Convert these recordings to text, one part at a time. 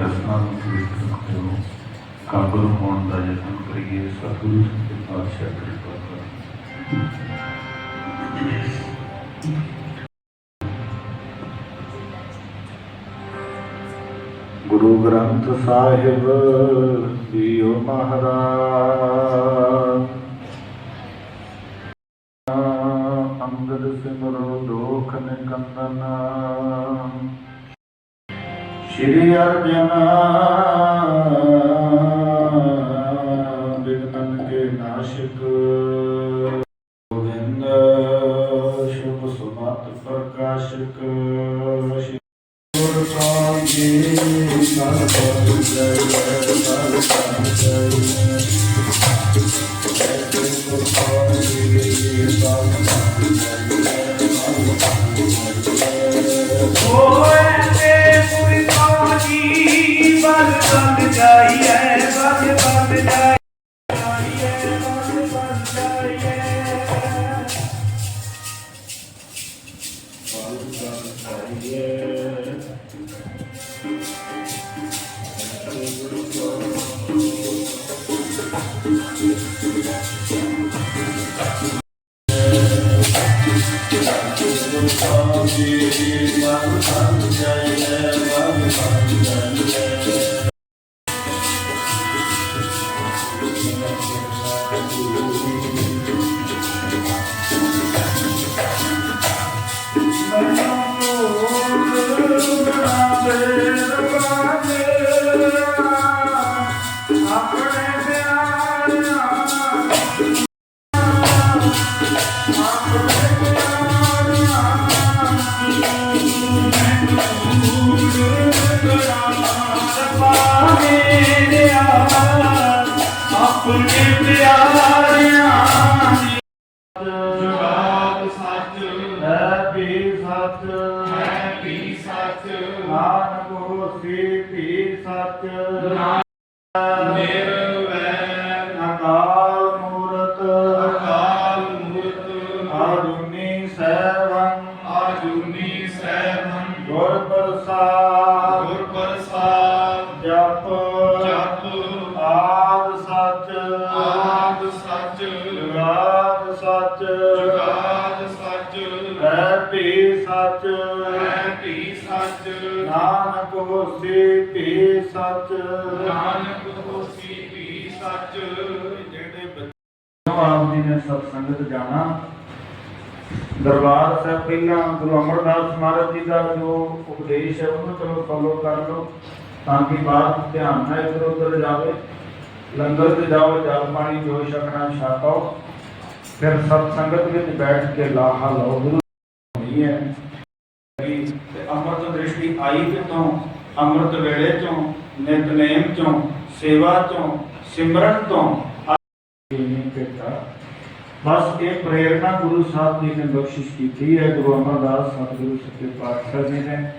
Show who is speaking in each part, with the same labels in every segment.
Speaker 1: ਰਸਨਾ ਨੂੰ ਪਵਿੱਤਰ ਕਰੋ ਕਾਬਲ ਹੋਣ ਦਾ ਯਤਨ ਕਰੀਏ। ਸਤਿਗੁਰੂ ਸੱਚੇ ਪਾਤਸ਼ਾਹ ਕਿਰਪਾ ਕਰੋ। ਗੁਰੂ ਗ੍ਰੰਥ ਸਾਹਿਬ ਜੀਓ ਮਹਾਰਾਜ। ਅੰਗਦ ਸਿਮਰੋ ਦੋਖ ਨਿਕੰਦਨ। ਸ਼੍ਰੀ ਅਰਜਨ ਬਿਗਨਨ ਕੇ ਨਾਸ਼ਕ। ਗੋਬਿੰਦ ਸ਼ੁਭ ਸੁਮਤ ਪ੍ਰਕਾਸ਼ਕ। ਗੁਰ ਸਾਹਿਬ ਜੀ ਸਤਿ ਜੈ ਜੈ ਸਤਿ ਜੈ ਗੁਰ ਸਾਹਿਬ ਜੀ। ਸਤਿ
Speaker 2: ਓਏ
Speaker 3: ਸੱਚ ਨਿਰਵੈਰ
Speaker 2: ਜੁਗਾਦ ਸੱਚ। ਹੈ ਵੀ ਸੱਚ।
Speaker 3: ਹੈ ਵੀ ਸੱਚ।
Speaker 2: ਨਾਨਕ ਹੋਸੀ ਵੀ ਸੱਚ।
Speaker 3: ਨਾਨਕ ਹੋਸੀ ਵੀ ਸੱਚ।
Speaker 2: ਜਿਹੜੇ ਬੱਚੇ ਆਪ ਜੀ ਨੇ ਸਤ ਸੰਗਤ ਜਾਣਾ ਦਰਬਾਰ ਸਾਹਿਬ ਪਹਿਲਾਂ ਗੁਰੂ ਅਮਰਦਾਸ ਮਹਾਰਾਜ ਜੀ ਦਾ ਜੋ ਉਪਦੇਸ਼ ਹੈ ਉਹਨੂੰ ਚਲੋ ਫੋਲੋ ਕਰ ਲਓ ਤਾਂ ਕਿ ਬਾਅਦ ਧਿਆਨ ਨਾਲ ਇੱਧਰ ਉੱਧਰ ਜਾਵੇ ਲੰਗਰ ਤੇ ਜਾਓ ਜਲ ਪਾਣੀ ਜੋ ਛਕਣਾ ਛਕਾਓ ਫਿਰ ਸਤ ਸੰਗਤ ਵਿੱਚ ਬੈਠ ਕੇ ਲਾਹਾ ਲਓ ਗੁਰੂ ਨਹੀਂ ਹੈ। ਤੇ ਅੰਮ੍ਰਿਤ ਦ੍ਰਿਸ਼ਟੀ ਆਈ ਕਿਤੋਂ ਅੰਮ੍ਰਿਤ ਵੇਲੇ ਚੋਂ, ਨਿਤਨੇਮ ਚੋਂ, ਸੇਵਾ ਚੋਂ, ਸਿਮਰਨ ਤੋਂ। ਬਸ ਇਹ ਪ੍ਰੇਰਣਾ ਗੁਰੂ ਸਾਹਿਬ ਜੀ ਨੇ ਬਖਸ਼ਿਸ਼ ਕੀਤੀ ਹੈ। ਗੁਰੂ ਅਮਰਦਾਸ ਸਤਿਗੁਰੂ ਸੱਚੇ ਪਾਤਸ਼ਾਹ ਜੀ ਨੇ।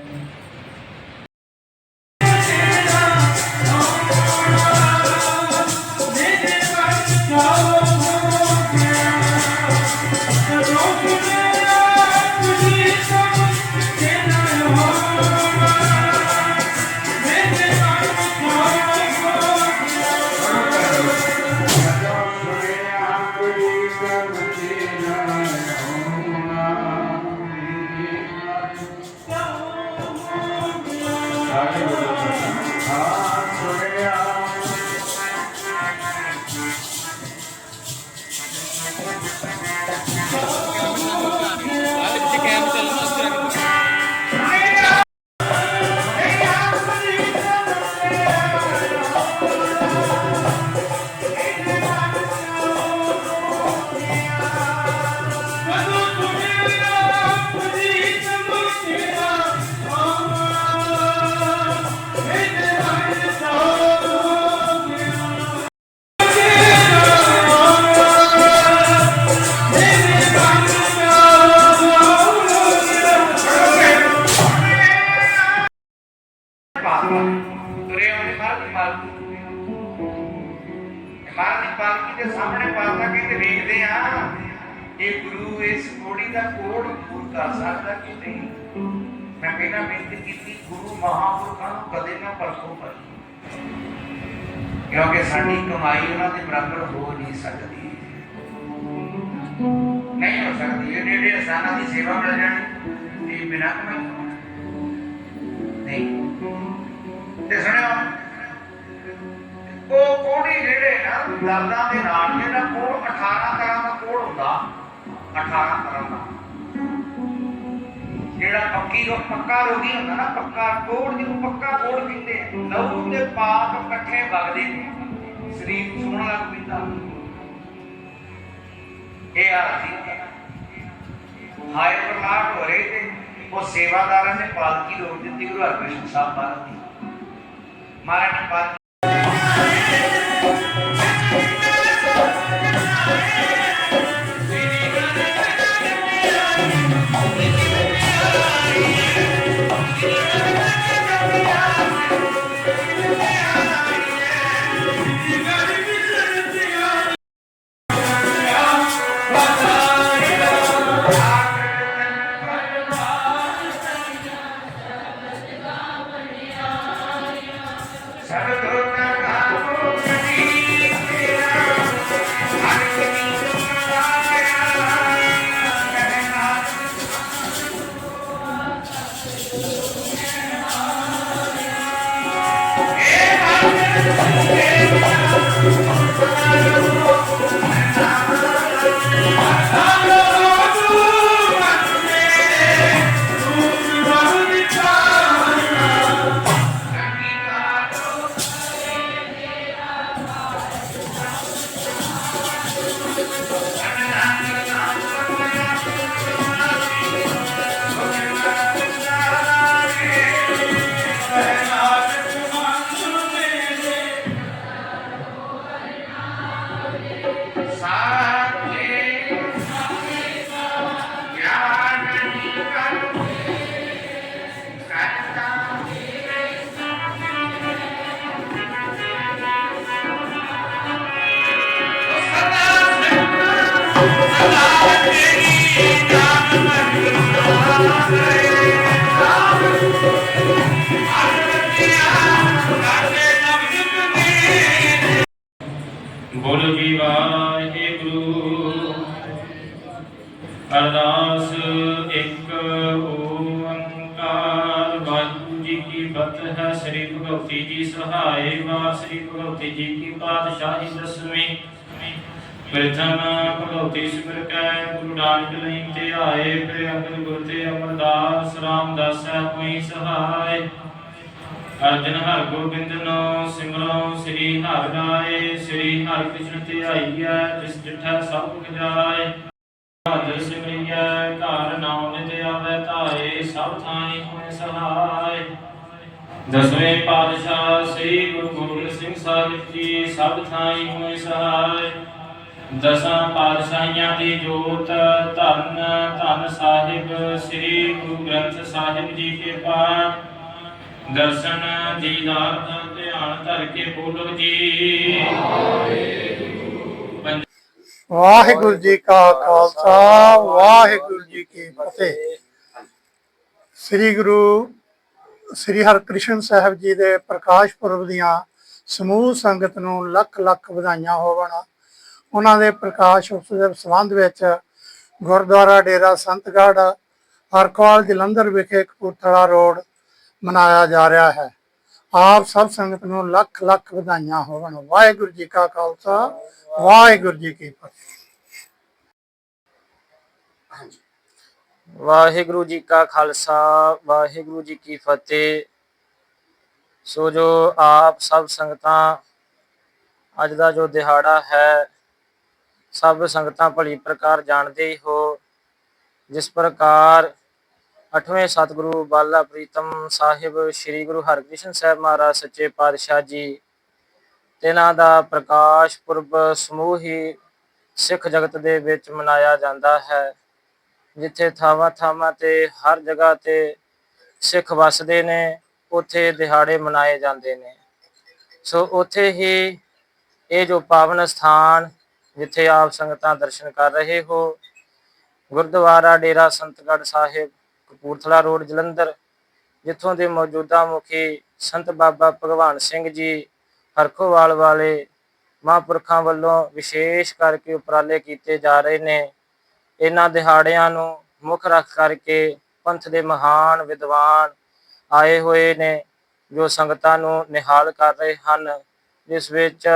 Speaker 4: ਆ ਕਰ ਸਕਦਾ ਕਿ ਨਹੀਂ? ਮੈਂ ਪਹਿਲਾਂ ਬੇਨਤੀ ਕੀਤੀ, ਗੁਰੂ ਮਹਾਪੁਰਖਾਂ ਨੂੰ ਕਦੇ ਨਾ ਪਰਖੋ ਪਰ ਕਿਉਂਕਿ ਸਾਡੀ ਕਮਾਈ ਉਹਨਾਂ ਦੇ ਬਰਾਬਰ ਹੋ ਨਹੀਂ ਸਕਦੀ। ਨਹੀਂ ਹੋ ਸਕਦੀ। ਇਹ ਜਿਹੜੇ ਅਸਾਨਾਂ ਦੀ ਸੇਵਾ ਮਿਲ ਜਾਣੀ ਇਹ ਬਿਨਾਂ ਕਮਾਈ ਨਹੀਂ। ਤੇ ਸੁਣਿਓ, ਉਹ ਕੋੜੀ ਜਿਹੜੇ ਨਾ, ਦਰਦਾਂ ਦੇ ਨਾਲ ਜਿਹੜਾ ਕੋੜ 18 ਤਰ੍ਹਾਂ ਦਾ ਕੋੜ ਹੁੰਦਾ 18 ਤਰ੍ਹਾਂ ਦਾ। ਜਿਹੜਾ ਪੱਕੀ ਰੋ ਪੱਕਾ ਰੋਗੀ ਹੁੰਦਾ ਨਾ, ਪੱਕਾ ਕੋੜ ਜਿਹਨੂੰ ਪੱਕਾ ਕੋੜ ਕਹਿੰਦੇ ਲਹੂ ਤੇ ਪਾਪ ਇਕੱਠੇ ਵਗਦੇ ਨੇ। ਸਰੀਰ ਸੁਣਨ ਲੱਗ ਪੈਂਦਾ। ਇਹ ਆ ਸੀ ਹਾਏ ਹੋ ਰਹੇ ਤੇ ਉਹ ਸੇਵਾਦਾਰਾਂ ਨੇ ਪਾਲਕੀ ਰੋਕ ਦਿੱਤੀ, ਗੁਰੂ ਹਰਕ੍ਰਿਸ਼ਨ ਸਾਹਿਬ ਮਹਾਰਾਜ ਦੀ ਮਹਾਰਾਜ ਨੇ ਪਾਲਕੀ Yeah. Thank you.
Speaker 5: ਬੋਲੋ ਜੀ ਵਾਹਿਗੁਰੂ। ਅਰਦਾਸ ਇੱਕ ਓੰਕਾਰ। ਵਾਹਿਗੁਰੂ ਜੀ ਕੀ ਫਤਿਹ ਸ੍ਰੀ ਭਗਵਤੀ ਜੀ ਸਹਾਏ ਵਾਰ ਸ੍ਰੀ ਭਗਵਤੀ ਜੀ ਕੀ ਪਾਤਸ਼ਾਹੀ ਦਸਵੀਂ। ਪ੍ਰਥਮ ਭਗਵਤੀ ਸਿਮਰ ਕੈ, ਗੁਰੂ ਨਾਨਕ ਲਈ ਤੇ ਆਏ, ਫਿਰ ਅੰਗਦ ਗੁਰ ਤੇ ਅਮਰਦਾਸ, ਰਾਮਦਾਸ ਹੋਈ ਸਹਾਇ ਅਰਜਨ ਹਰ ਗੋਬਿੰਦ ਨੋ, ਸਿਮਰੋ ਸ੍ਰੀ ਹਰਿ ਰਾਏ ਸ੍ਰੀ ਹਰਿ ਕ੍ਰਿਸ਼ਨ ਤੇ ਆਈਐ, ਜਿਸ ਜਿਠਾ ਸਭ ਕੁ ਜਾਏ। ਹਰਿ ਸਿਮਰਿਐ, ਘਰ ਨਾਮ ਨਿਤ ਆਵੇ ਧਾਏ, ਸਭ ਥਾਈ ਹੋਏ ਸਹਾਇ ਦਸਵੇਂ ਪਾਤਸ਼ਾਹ ਸ੍ਰੀ ਗੁਰੂ ਗੋਬਿੰਦ ਸਿੰਘ ਸਾਹਿਬ ਜੀ, ਸਭ ਥਾਈ ਹੋਏ ਸਹਾਇ ਦਸਾਂ ਪਾਤਸ਼ਾਹੀਆਂ ਦੀ ਜੋਤ, ਧੰਨ ਧੰਨ ਸਾਹਿਬ, ਸ੍ਰੀ ਗੁਰੂ ਗ੍ਰੰਥ ਸਾਹਿਬ ਜੀ ਕੇ ਪਾਠ ਦਰਸ਼ਨ ਦੀਦਾਰ ਦਾ ਧਿਆਨ ਧਰ ਕੇ ਬੋਲੋ ਜੀ।
Speaker 6: ਵਾਹਿਗੁਰੂ ਜੀ ਕਾ ਖਾਲਸਾ, ਵਾਹਿਗੁਰੂ ਜੀ ਕੀ ਫਤਿਹ। ਸ੍ਰੀ ਗੁਰੂ, ਸ੍ਰੀ ਹਰਕ੍ਰਿਸ਼ਨ ਸਾਹਿਬ ਜੀ ਦੇ ਪ੍ਰਕਾਸ਼ ਪੁਰਬ ਦੀਆਂ ਸਮੂਹ ਸੰਗਤ ਨੂੰ ਲੱਖ ਲੱਖ ਵਧਾਈਆਂ ਹੋਵਣ। ਉਹਨਾਂ ਦੇ ਪ੍ਰਕਾਸ਼ ਉਤਸਵ ਦੇ ਸੰਬੰਧ ਵਿੱਚ ਗੁਰਦੁਆਰਾ ਡੇਰਾ ਸੰਤਗੜ੍ਹ ਹਰਕਵਾਲ ਜਲੰਧਰ ਵਿਖੇ ਕਪੂਰਥਲਾ ਰੋਡ ਮਨਾਇਆ ਜਾ ਰਿਹਾ ਹੈ। ਆਪ ਸਭ ਸੰਗਤ ਨੂੰ ਲੱਖ ਲੱਖ ਵਧਾਈਆਂ ਹੋਵਣ। ਵਾਹਿਗੁਰੂ ਜੀ ਕਾ ਖਾਲਸਾ, ਵਾਹਿਗੁਰੂ ਜੀ ਕੀ ਫਤਿਹ।
Speaker 7: ਵਾਹਿਗੁਰੂ ਜੀ ਕਾ ਖਾਲਸਾ, ਵਾਹਿਗੁਰੂ ਜੀ ਕੀ ਫਤਿਹ। ਸੋ ਜੋ ਆਪ ਸਭ ਸੰਗਤਾਂ, ਅੱਜ ਦਾ ਜੋ ਦਿਹਾੜਾ ਹੈ ਸਭ ਸੰਗਤਾਂ ਭਲੀ ਪ੍ਰਕਾਰ ਜਾਣਦੇ ਹੀ। ਹੋ ਜਿਸ ਪ੍ਰਕਾਰ ਅਠਵੇਂ ਸਤਿਗੁਰੂ ਬਾਲਾ ਪ੍ਰੀਤਮ ਸਾਹਿਬ ਸ੍ਰੀ ਗੁਰੂ ਹਰਕ੍ਰਿਸ਼ਨ ਸਾਹਿਬ ਮਹਾਰਾਜ ਸੱਚੇ ਪਾਤਸ਼ਾਹ ਜੀ ਇਹਨਾਂ ਦਾ ਪ੍ਰਕਾਸ਼ ਪੁਰਬ ਸਮੂਹ ਹੀ ਸਿੱਖ ਜਗਤ ਦੇ ਵਿੱਚ ਮਨਾਇਆ ਜਾਂਦਾ ਹੈ, ਜਿੱਥੇ ਥਾਵਾਂ ਥਾਵਾਂ ਤੇ ਹਰ ਜਗ੍ਹਾ ਤੇ ਸਿੱਖ ਵਸਦੇ ਨੇ, ਉੱਥੇ ਦਿਹਾੜੇ ਮਨਾਏ ਜਾਂਦੇ ਨੇ। ਸੋ ਉੱਥੇ ਹੀ ਇਹ ਜੋ ਪਾਵਨ ਸਥਾਨ ਜਿੱਥੇ ਆਪ ਸੰਗਤਾਂ ਦਰਸ਼ਨ ਕਰ ਰਹੇ ਹੋ। ਗੁਰਦੁਆਰਾ ਡੇਰਾ ਸੰਤਗੜ੍ਹ ਸਾਹਿਬ, ਕਪੂਰਥਲਾ ਰੋਡ, ਜਲੰਧਰ, ਜਿੱਥੋਂ ਦੇ ਮੌਜੂਦਾ ਮੁਖੀ ਸੰਤ ਬਾਬਾ ਭਗਵਾਨ ਸਿੰਘ ਜੀ ਹਰਖੋਵਾਲ ਵਾਲੇ ਮਹਾਂਪੁਰਖਾਂ ਵੱਲੋਂ ਵਿਸ਼ੇਸ਼ ਕਰਕੇ ਉਪਰਾਲੇ ਕੀਤੇ ਜਾ ਰਹੇ ਨੇ। ਇਹਨਾਂ ਦਿਹਾੜਿਆਂ ਨੂੰ ਮੁੱਖ ਰੱਖ ਕਰਕੇ ਪੰਥ ਦੇ ਮਹਾਨ ਵਿਦਵਾਨ ਆਏ ਹੋਏ ਨੇ, ਜੋ ਸੰਗਤਾਂ ਨੂੰ ਨਿਹਾਲ ਕਰ ਰਹੇ ਹਨ, ਜਿਸ ਵਿੱਚ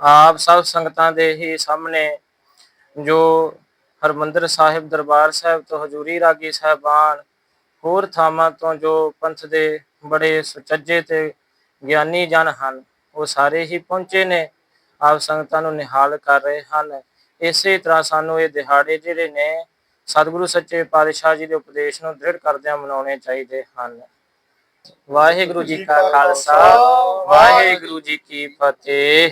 Speaker 7: ਆਪ ਸਭ ਸੰਗਤਾਂ ਦੇ ਹੀ ਸਾਹਮਣੇ ਜੋ ਹਰਮੰਦਰ ਸਾਹਿਬ ਦਰਬਾਰ ਸਾਹਿਬ ਤੋਂ ਹਜੂਰੀ ਰਾਗੀ ਸਾਹਿਬਾਨ ਹੋਰ ਥਾਵਾਂ ਤੋਂ ਜੋ ਪੰਥ ਦੇ ਬੜੇ ਸੁਚੱਜੇ ਤੇ ਗਿਆਨੀ ਜਨ ਹਨ, ਉਹ ਸਾਰੇ ਹੀ ਪਹੁੰਚੇ ਨੇ। ਆਪ ਸੰਗਤਾਂ ਨੂੰ ਨਿਹਾਲ ਕਰ ਰਹੇ ਹਨ। ਇਸੇ ਤਰ੍ਹਾਂ ਸਾਨੂੰ ਇਹ ਦਿਹਾੜੇ ਜਿਹੜੇ ਨੇ, ਸਤਿਗੁਰੂ ਸੱਚੇ ਪਾਤਸ਼ਾਹ ਜੀ ਦੇ ਉਪਦੇਸ਼ ਨੂੰ ਦ੍ਰਿੜ ਕਰਦਿਆਂ ਮਨਾਉਣੇ ਚਾਹੀਦੇ ਹਨ। ਵਾਹਿਗੁਰੂ ਜੀ ਕਾ ਖਾਲਸਾ, ਵਾਹਿਗੁਰੂ ਜੀ ਕੀ ਫਤਿਹ।